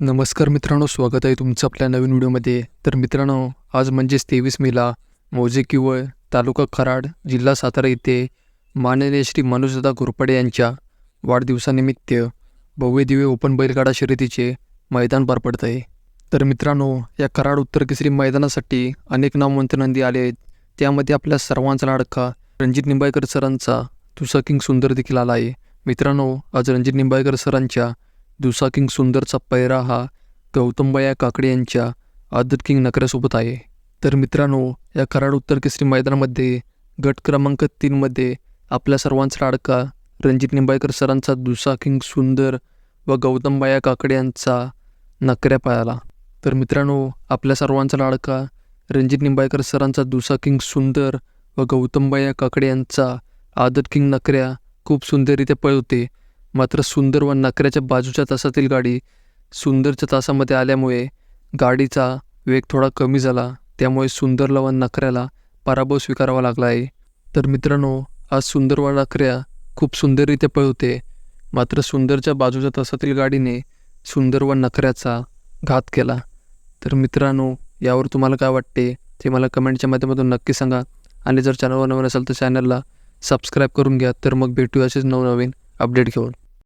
नमस्कार मित्रांनो स्वागत आहे तुमचं आपल्या नवीन व्हिडिओमध्ये. तर मित्रांनो आज म्हणजेच तेवीस मेला मौजे किवळ तालुका खराड जिल्हा सातारा येथे माननीय श्री मनोजदा घोरपडे यांच्या वाढदिवसानिमित्त भव्य दिव्य ओपन बैलगाडा शर्यतीचे मैदान पार पडत आहे. तर मित्रांनो या कराड उत्तर केसरी मैदानासाठी अनेक नामवंत नंदी आले आहेत. त्यामध्ये आपल्या सर्वांचा लाडका रणजित निंबाळकर सरांचा तुसा किंग सुंदर देखील आला आहे. मित्रांनो आज रणजित निंबाळकर सरांच्या दुसा किंग सुंदरचा पैरा हा गौतमबाया काकडे यांच्या आदत किंग नकऱ्यासोबत आहे. तर मित्रांनो या कराड उत्तर केसरी मैदानामध्ये गट क्रमांक तीनमध्ये आपल्या सर्वांचा लाडका रणजित निंबाळकर सरांचा दुसा किंग सुंदर व गौतमबाया काकडे यांचा नकऱ्या पायाला तर मित्रांनो आपल्या सर्वांचा लाडका रणजित निंबाळकर सरांचा दुसा किंग सुंदर व गौतमबाया काकडे यांचा आदत किंग नकऱ्या खूप सुंदररित्या पळवते. मात्र सुंदर व नकऱ्याच्या बाजूच्या तासातील गाडी सुंदरच्या तासामध्ये आल्यामुळे गाडीचा वेग थोडा कमी झाला. त्यामुळे सुंदरला व नकऱ्याला पराभव स्वीकारावा लागला आहे. तर मित्रांनो आज सुंदर व नकऱ्या खूप सुंदररित्या पळवते. मात्र सुंदरच्या बाजूच्या तासातील गाडीने सुंदर व नकऱ्याचा घात केला. तर मित्रांनो यावर तुम्हाला काय वाटते ते मला कमेंटच्या माध्यमातून नक्की सांगा. आणि जर चॅनलवर नवीन असेल तर चॅनलला सबस्क्राईब करून घ्या. तर मग भेटूया असेच नवनवीन अपडेट घेऊन.